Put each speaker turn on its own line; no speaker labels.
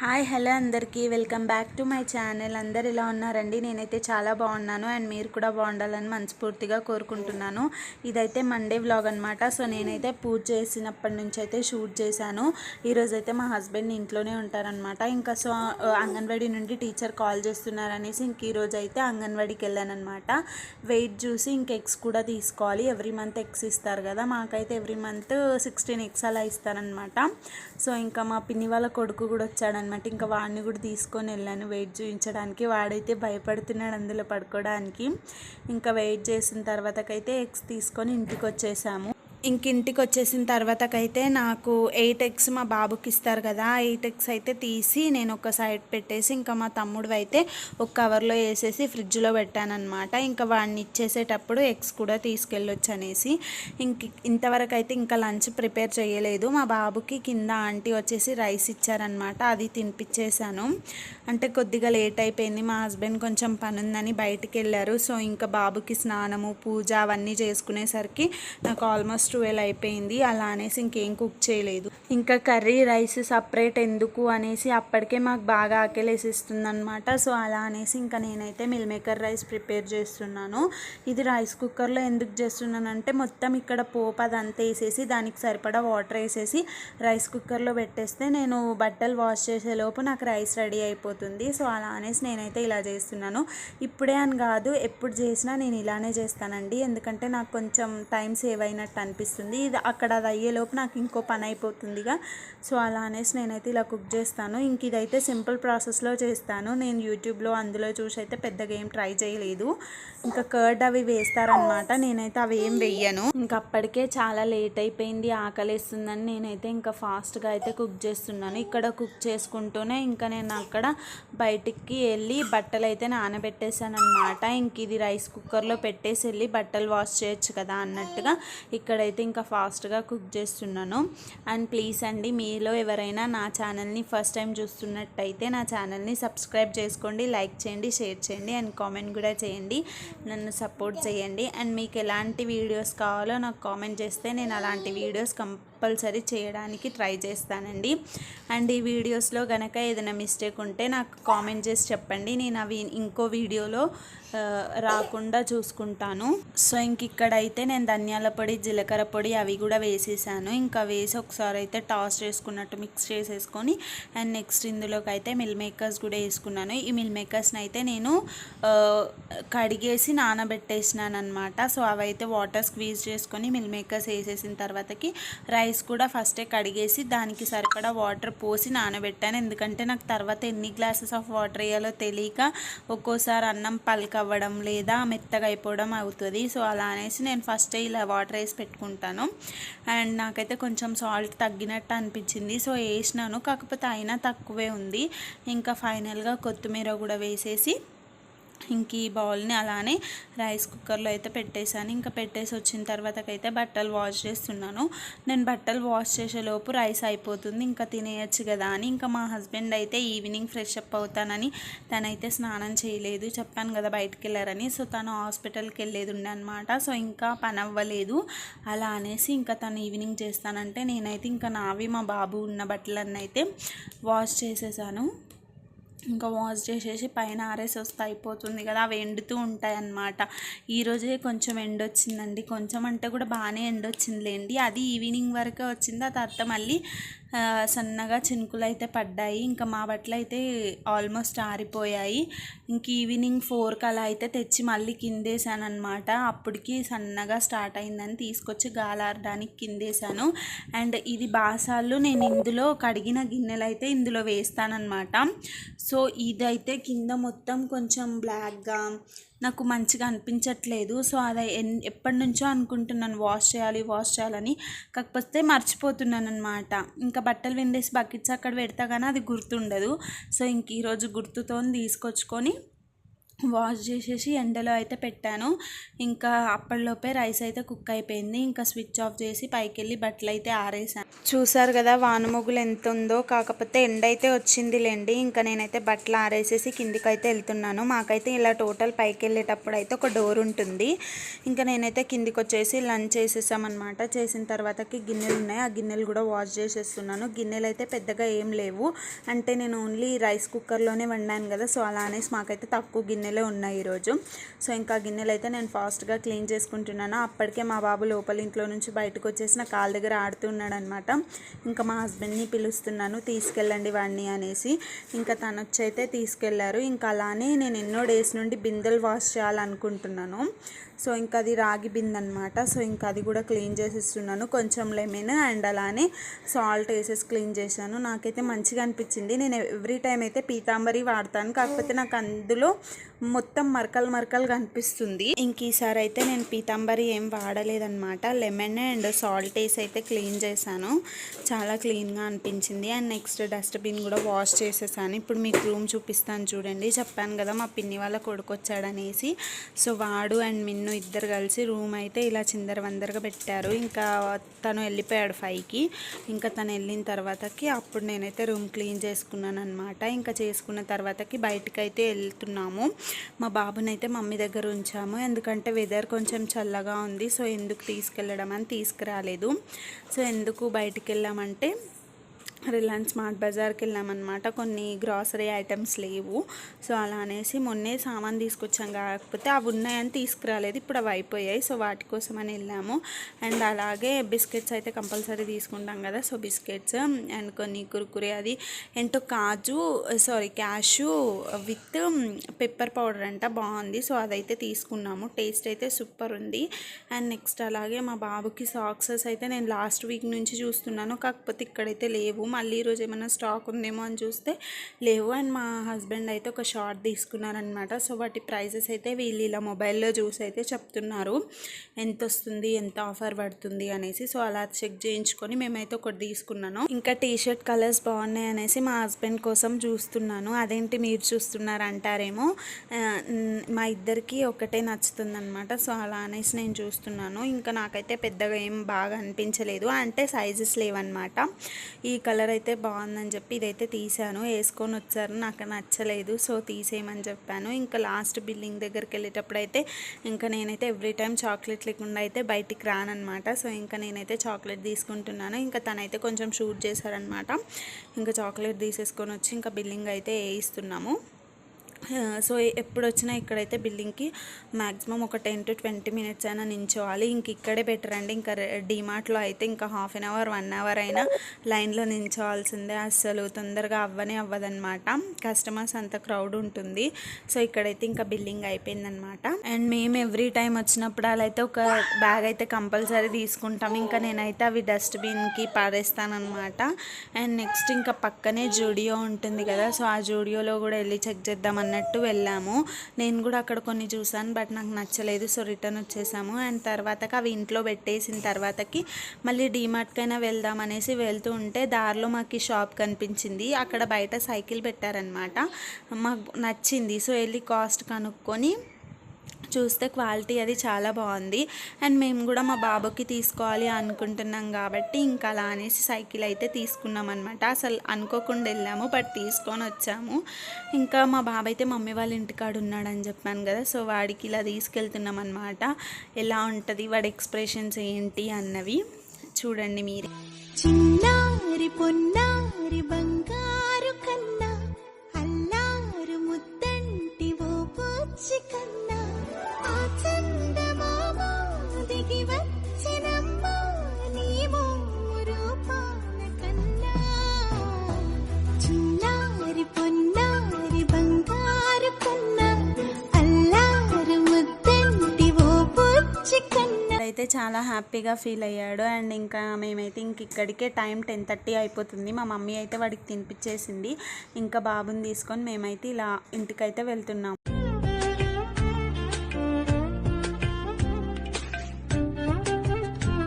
Hi hello అందరికీ. Welcome back to my channel. అందరు ఇలా ఉన్నారండి? నేనైతే చాలా బాగున్నాను అండ్ మీరు కూడా బాగుండాలని మనస్ఫూర్తిగా కోరుకుంటున్నాను. ఇదైతే మండే వ్లాగ్ అనమాట సో నేనైతే పూజ చేసినప్పటి నుంచి అయితే షూట్ చేశాను. ఈరోజు అయితే మా హస్బెండ్ ఇంట్లోనే ఉంటారనమాట ఇంకా సో అంగన్వాడీ నుండి టీచర్ కాల్ చేస్తున్నారనేసి ఇంక ఈరోజు అయితే అంగన్వాడీకి వెళ్ళానమాట వెయిట్ చూసి ఇంక ఎగ్స్ కూడా తీసుకోవాలి. ఎవ్రీ మంత్ ఎగ్స్ ఇస్తారు కదా. మాకైతే ఎవ్రీ మంత్ సిక్స్టీన్ ఎగ్స్ అలా ఇస్తారనమాట సో ఇంకా మా పిన్ని వాళ్ళ కొడుకు కూడా వచ్చాడనమాట ఇంకా వాడిని కూడా తీసుకొని వెళ్ళాను. వెయిట్ చూపించడానికి వాడైతే భయపడుతున్నాడు అందులో పడుకోవడానికి. ఇంకా వెయిట్ చేసిన తర్వాతకైతే ఎగ్స్ తీసుకొని ఇంటికి వచ్చేసాము ఇంక ఇంటికి వచ్చేసిన తర్వాతకైతే నాకు ఎయిట్ ఎగ్స్ మా బాబుకి ఇస్తారు కదా ఎయిట్ ఎగ్స్ అయితే తీసి నేను ఒక సైడ్ పెట్టేసి ఇంకా మా తమ్ముడు అయితే ఒక కవర్లో వేసేసి ఫ్రిడ్జ్లో పెట్టానమాట ఇంకా వాడిని ఇచ్చేసేటప్పుడు ఎగ్స్ కూడా తీసుకెళ్ళొచ్చు అనేసి. ఇంక ఇంతవరకు అయితే ఇంకా లంచ్ ప్రిపేర్ చేయలేదు. మా బాబుకి కింద ఆంటీ వచ్చేసి రైస్ ఇచ్చారనమాట అది తినిపించేశాను అంటే కొద్దిగా లేట్ అయిపోయింది మా హస్బెండ్ కొంచెం పని ఉందని బయటికి వెళ్ళారు సో ఇంకా బాబుకి స్నానము పూజ అవన్నీ చేసుకునేసరికి నాకు ఆల్మోస్ట్ ట్వెల్వ్ అయిపోయింది. అలా అనేసి ఇంకేం కుక్ చేయలేదు. ఇంకా కర్రీ రైస్ సపరేట్ ఎందుకు అనేసి అప్పటికే మాకు బాగా ఆకలేసిస్తుంది అనమాట సో అలా అనేసి ఇంకా నేనైతే మిల్ మేకర్ రైస్ ప్రిపేర్ చేస్తున్నాను. ఇది రైస్ కుక్కర్లో ఎందుకు చేస్తున్నానంటే మొత్తం ఇక్కడ పోపు అదంతా వేసేసి దానికి సరిపడా వాటర్ వేసేసి రైస్ కుక్కర్లో పెట్టేస్తే నేను బట్టలు వాష్ చేసే లోపు నాకు రైస్ రెడీ అయిపోతుంది. సో అలా అనేసి నేనైతే ఇలా చేస్తున్నాను. ఇప్పుడే అని కాదు ఎప్పుడు చేసినా నేను ఇలానే చేస్తానండి. ఎందుకంటే నాకు కొంచెం టైం సేవ్ అయినట్టు అనిపిస్తుంది ఇది అక్కడ అది అయ్యేలోపు నాకు ఇంకో పని అయిపోతుందిగా. సో అలా అనేసి నేనైతే ఇలా కుక్ చేస్తాను. ఇంక ఇదైతే సింపుల్ ప్రాసెస్లో చేస్తాను. నేను యూట్యూబ్లో అందులో చూసి అయితే పెద్దగా ఏం ట్రై చేయలేదు. ఇంకా కర్డ్ అవి వేస్తారనమాట నేనైతే అవి ఏం వెయ్యను. ఇంకా అప్పటికే చాలా లేట్ అయిపోయింది. ఆకలిస్తుందని నేనైతే ఇంకా ఫాస్ట్గా అయితే కుక్ చేస్తున్నాను. ఇక్కడ కుక్ చేసుకుంటూనే ఇంకా నేను అక్కడ బయటికి వెళ్ళి బట్టలు అయితే నానబెట్టేశాను అనమాట ఇంక ఇది రైస్ కుక్కర్లో పెట్టేసి వెళ్ళి బట్టలు వాష్ చేయొచ్చు కదా అన్నట్టుగా. అయితే ఇంకా ఫాస్ట్గా కుక్ చేస్తున్నాను. అండ్ ప్లీజ్ అండి మీలో ఎవరైనా నా ఛానల్ని ఫస్ట్ టైం చూస్తున్నట్టయితే నా ఛానల్ని సబ్స్క్రైబ్ చేసుకోండి లైక్ చేయండి షేర్ చేయండి అండ్ కామెంట్ కూడా చేయండి. నన్ను సపోర్ట్ చేయండి. అండ్ మీకు ఎలాంటి వీడియోస్ కావాలో నాకు కామెంట్ చేస్తే నేను అలాంటి వీడియోస్ కంపల్సరీ చేయడానికి ట్రై చేస్తానండి. అండ్ ఈ వీడియోస్లో గనక ఏదైనా మిస్టేక్ ఉంటే నాకు కామెంట్ చేసి చెప్పండి. నేను అవి ఇంకో వీడియోలో రాకుండా చూసుకుంటాను. సో ఇంక ఇక్కడైతే నేను ధనియాల పొడి జీలకర్ర పొడి అవి కూడా వేసేసాను. ఇంకా వేసి ఒకసారి అయితే టాస్ చేసుకున్నట్టు మిక్స్ చేసేసుకొని అండ్ నెక్స్ట్ ఇందులోకి అయితే మిల్ మేకర్స్ కూడా వేసుకున్నాను. ఈ మిల్ మేకర్స్ని అయితే నేను కడిగేసి నానబెట్టేసినాను అనమాట సో అవైతే వాటర్ స్క్వీజ్ చేసుకొని మిల్ మేకర్స్ వేసేసిన తర్వాతకి రైస్ రైస్ కూడా ఫస్టే కడిగేసి దానికి సరిపడా వాటర్ పోసి నానబెట్టాను. ఎందుకంటే నాకు తర్వాత ఎన్ని గ్లాసెస్ ఆఫ్ వాటర్ వేయాలో తెలియక ఒక్కోసారి అన్నం పలకవ్వడం లేదా మెత్తగా అయిపోవడం అవుతుంది. సో అలా అనేసి నేను ఫస్ట్ ఇలా వాటర్ వేసి పెట్టుకుంటాను. అండ్ నాకైతే కొంచెం సాల్ట్ తగ్గినట్టు అనిపించింది. సో వేసినాను. కాకపోతే అయినా తక్కువే ఉంది. ఇంకా ఫైనల్గా కొత్తిమీర కూడా వేసేసి ఇంక ఈ బౌల్ని అలానే రైస్ కుక్కర్లో అయితే పెట్టేశాను. ఇంకా పెట్టేసి వచ్చిన తర్వాతకైతే బట్టలు వాష్ చేస్తున్నాను. నేను బట్టలు వాష్ చేసేలోపు రైస్ అయిపోతుంది. ఇంకా తినేయచ్చు కదా అని ఇంకా మా హస్బెండ్ అయితే ఈవినింగ్ ఫ్రెష్ అప్ అవుతానని తనైతే స్నానం చేయలేదు. చెప్పాను కదా బయటికి వెళ్ళారని. సో తను హాస్పిటల్కి వెళ్ళేది ఉండే అనమాట సో ఇంకా పని అవ్వలేదు అలా అనేసి ఇంకా తను ఈవినింగ్ చేస్తానంటే నేనైతే ఇంకా నావి మా బాబు ఉన్న బట్టలన్నీ అయితే వాష్ చేసేసాను. ఇంకా వాష్ చేసేసి పైన ఆరేసి వస్తే అయిపోతుంది కదా అవి ఎండుతూ ఉంటాయి అన్నమాట ఈరోజే కొంచెం ఎండ వచ్చిందండి కొంచెం అంటే కూడా బాగానే ఎండ వచ్చిందిలేండి అది ఈవినింగ్ వరకే వచ్చింది ఆ తర్వాత మళ్ళీ సన్నగా చినుకులు అయితే పడ్డాయి. ఇంకా మా బట్టలు అయితే ఆల్మోస్ట్ ఆరిపోయాయి. ఇంక ఈవినింగ్ ఫోర్కి అలా అయితే తెచ్చి మళ్ళీ కిందేసాను అనమాట అప్పటికి సన్నగా స్టార్ట్ అయిందని తీసుకొచ్చి గాలాడడానికి కిందేసాను అండ్ ఇది బాసాలు నేను ఇందులో కడిగిన గిన్నెలు అయితే ఇందులో వేస్తానన్నమాట. సో ఇదైతే కింద మొత్తం కొంచెం బ్లాక్గా నాకు మంచిగా అనిపించట్లేదు. సో అది ఎన్- ఎప్పటి నుంచో అనుకుంటున్నాను వాష్ చేయాలి వాష్ చేయాలని. కాకపోతే మర్చిపోతున్నాను అనమాట ఇంకా బట్టలు విండేసి బకెట్స్ అక్కడ పెడతా కానీ అది గుర్తుండదు. సో ఇంక ఈరోజు గుర్తుతో తీసుకొచ్చుకొని వాష్ చేసేసి ఎండలో అయితే పెట్టాను. ఇంకా అప్పటిలోపే రైస్ అయితే కుక్ అయిపోయింది. ఇంకా స్విచ్ ఆఫ్ చేసి పైకి వెళ్ళి బట్టలు అయితే ఆరేసాను. చూసారు కదా వానమొగులు ఎంత ఉందో కాకపోతే ఎండ అయితే వచ్చింది లేండి ఇంకా నేనైతే బట్టలు ఆరేసేసి కిందికి అయితే వెళ్తున్నాను. మాకైతే ఇలా టోటల్ పైకి వెళ్ళేటప్పుడు అయితే ఒక డోర్ ఉంటుంది. ఇంకా నేనైతే కిందికి వచ్చేసి లంచ్ చేసేసామన్నమాట. చేసిన తర్వాతకి గిన్నెలు ఉన్నాయి. ఆ గిన్నెలు కూడా వాష్ చేసేస్తున్నాను. గిన్నెలు అయితే పెద్దగా ఏం లేవు. అంటే నేను ఓన్లీ రైస్ కుక్కర్లోనే వండాను కదా. సో అలా అనేసి మాకైతే తక్కువ గిన్నెలే ఉన్నాయి ఈరోజు. సో ఇంకా గిన్నెలు అయితే నేను ఫాస్ట్గా క్లీన్ చేసుకుంటున్నాను. అప్పటికే మా బాబు లోపల ఇంట్లో నుంచి బయటకు వచ్చేసి నా కాళ్ళ దగ్గర ఆడుతున్నాడు అనమాట ఇంకా మా హస్బెండ్ని పిలుస్తున్నాను తీసుకెళ్ళండి వాడిని అనేసి. ఇంకా తను వచ్చి అయితే తీసుకెళ్ళారు. ఇంకా అలానే నేను ఎన్నో డేస్ నుండి బిందెలు వాష్ చేయాలనుకుంటున్నాను. సో ఇంకా అది రాగి బిందనమాట. సో ఇంకా అది కూడా క్లీన్ చేసిస్తున్నాను. కొంచెం లెమన్ అండ్ అలానే సాల్ట్ వేసేసి క్లీన్ చేశాను. నాకైతే మంచిగా అనిపించింది. నేను ఎవ్రీ టైం అయితే పీతాంబరి వాడతాను. కాకపోతే నాకు అందులో మొత్తం మరకలు మరకలు కనిపిస్తుంది ఇంక ఈసారి అయితే నేను పీతాంబరి ఏం వాడలేదనమాట. లెమన్ అండ్ సాల్ట్ వేసి అయితే క్లీన్ చేశాను. చాలా క్లీన్గా అనిపించింది. అండ్ నెక్స్ట్ డస్ట్బిన్ కూడా వాష్ చేసేసాను. ఇప్పుడు మీకు రూమ్ చూపిస్తాను చూడండి. చెప్పాను కదా మా పిన్ని వాళ్ళ కొడుకు వచ్చాడనేసి. సో వాడు అండ్ మిన్ను ఇద్దరు కలిసి రూమ్ అయితే ఇలా చిందర వందరగా పెట్టారు. ఇంకా తను వెళ్ళిపోయాడు ఫైవ్కి. ఇంకా తను వెళ్ళిన తర్వాతకి అప్పుడు నేనైతే రూమ్ క్లీన్ చేసుకున్నాను అనమాట ఇంకా చేసుకున్న తర్వాతకి బయటకు అయితే వెళ్తున్నాము. మా బాబునైతే మమ్మీ దగ్గర ఉంచాము. ఎందుకంటే వెదర్ కొంచెం చల్లగా ఉంది. సో ఎందుకు తీసుకెళ్ళడం అని తీసుకురాలేదు. సో ఎందుకు బయటికి వెళ్ళామంటే రిలయన్స్ స్మార్ట్ బజార్కి వెళ్ళామన్నమాట. కొన్ని గ్రాసరీ ఐటమ్స్ లేవు. సో అలా అనేసి మొన్నే సామాన్ తీసుకొచ్చాం. కాకపోతే అవి ఉన్నాయని తీసుకురాలేదు. ఇప్పుడు అవి అయిపోయాయి. సో వాటి కోసం అని వెళ్ళాము. అండ్ అలాగే బిస్కెట్స్ అయితే కంపల్సరీ తీసుకుంటాం కదా. సో బిస్కెట్స్ అండ్ కొన్ని కురుకురే. అది ఎంతో కాజు sorry cashew with pepper powder అంట. బాగుంది. సో అదైతే తీసుకున్నాము. టేస్ట్ అయితే సూపర్ ఉంది. అండ్ నెక్స్ట్ అలాగే మా బాబుకి సాక్సెస్ అయితే నేను లాస్ట్ వీక్ నుంచి చూస్తున్నాను. కాకపోతే ఇక్కడైతే లేవు. మళ్ళీ ఈరోజు ఏమైనా స్టాక్ ఉందేమో అని చూస్తే లేవు. అండ్ మా హస్బెండ్ అయితే ఒక షార్ట్ తీసుకున్నారనమాట సో వాటి ప్రైజెస్ అయితే వీళ్ళు ఇలా మొబైల్లో చూసి అయితే చెప్తున్నారు. ఎంత వస్తుంది ఎంత ఆఫర్ పడుతుంది అనేసి. సో అలా చెక్ చేయించుకొని మేమైతే ఒకటి తీసుకున్నాను. ఇంకా టీ షర్ట్ కలర్స్ బాగున్నాయి అనేసి మా హస్బెండ్ కోసం చూస్తున్నాను. అదేంటి మీరు చూస్తున్నారు అంటారేమో మా ఇద్దరికి ఒకటే నచ్చుతుంది అనమాట సో అలా అనేసి నేను చూస్తున్నాను. ఇంకా నాకైతే పెద్దగా ఏం బాగా అనిపించలేదు. అంటే సైజెస్ లేవన్నమాట. ఈ కలర్ కలర్ అయితే బాగుందని చెప్పి ఇదైతే తీసాను వేసుకొని వచ్చారు. నాకు నచ్చలేదు సో తీసేయమని చెప్పాను. ఇంకా లాస్ట్ బిల్లింగ్ దగ్గరికి వెళ్ళేటప్పుడు అయితే ఇంకా నేనైతే ఎవ్రీ టైం చాక్లెట్ లేకుండా అయితే బయటికి రానమాట సో ఇంకా నేనైతే చాక్లెట్ తీసుకుంటున్నాను. ఇంకా తనైతే కొంచెం షూట్ చేశారనమాట ఇంకా చాక్లెట్ తీసేసుకొని వచ్చి ఇంకా బిల్లింగ్ అయితే వేయిస్తున్నాము. సో ఎప్పుడు వచ్చినా ఇక్కడైతే బిల్డింగ్కి మ్యాక్సిమం ఒక టెన్ టు ట్వంటీ మినిట్స్ అయినా నించోవాలి. ఇంక ఇక్కడే బెటర్ అండి. ఇంకా డీమార్ట్లో అయితే ఇంకా half an hour one hour అయినా లైన్లో నించోవాల్సిందే. అస్సలు తొందరగా అవ్వనే అవ్వదనమాట కస్టమర్స్ అంత క్రౌడ్ ఉంటుంది. సో ఇక్కడైతే ఇంకా బిల్లింగ్ అయిపోయిందనమాట అండ్ మేము ఎవ్రీ టైం వచ్చినప్పుడు అలా అయితే ఒక బ్యాగ్ అయితే కంపల్సరీ తీసుకుంటాం. ఇంకా నేనైతే అవి డస్ట్బిన్కి పారేస్తానమాట అండ్ నెక్స్ట్ ఇంకా పక్కనే జూడియో ఉంటుంది కదా సో ఆ జూడియోలో కూడా వెళ్ళి చెక్ చేద్దాం అన్నట్టు వెళ్ళాము. నేను కూడా అక్కడ కొన్ని చూసాను బట్ నాకు నచ్చలేదు సో రిటర్న్ వచ్చేసాము. అండ్ తర్వాతకి అవి ఇంట్లో పెట్టేసిన తర్వాతకి మళ్ళీ డీమార్ట్కైనా వెళ్దాం అనేసి వెళ్తూ ఉంటే దారిలో మాకు షాప్ కనిపించింది. అక్కడ బయట సైకిల్ పెట్టారనమాట మాకు నచ్చింది. సో వెళ్ళి కాస్ట్ కనుక్కొని చూస్తే క్వాలిటీ అది చాలా బాగుంది. అండ్ మేము కూడా మా బాబుకి తీసుకోవాలి అనుకుంటున్నాం కాబట్టి ఇంకా అలా అనేసి సైకిల్ అయితే తీసుకున్నాం అనమాట అసలు అనుకోకుండా వెళ్ళాము బట్ తీసుకొని వచ్చాము. ఇంకా మా బాబు అయితే మమ్మీ వాళ్ళ ఇంటికాడ ఉన్నాడని చెప్పాను కదా సో వాడికి ఇలా తీసుకెళ్తున్నాం అనమాట ఎలా ఉంటుంది వాడి ఎక్స్ప్రెషన్స్ ఏంటి అన్నవి చూడండి మీరే.
చిన్నారి పొన్నారి బంగారు కన్నా అల్లారు ముద్దంటి ఓ కన్నా
అయితే చాలా హ్యాపీగా ఫీల్ అయ్యాడు. అండ్ ఇంకా మేమైతే ఇంక ఇక్కడికే టైం టెన్ థర్టీ అయిపోతుంది. మా మమ్మీ అయితే వాడికి తినిపించేసింది. ఇంకా బాబుని తీసుకొని మేమైతే ఇలా ఇంటికైతే వెళ్తున్నాము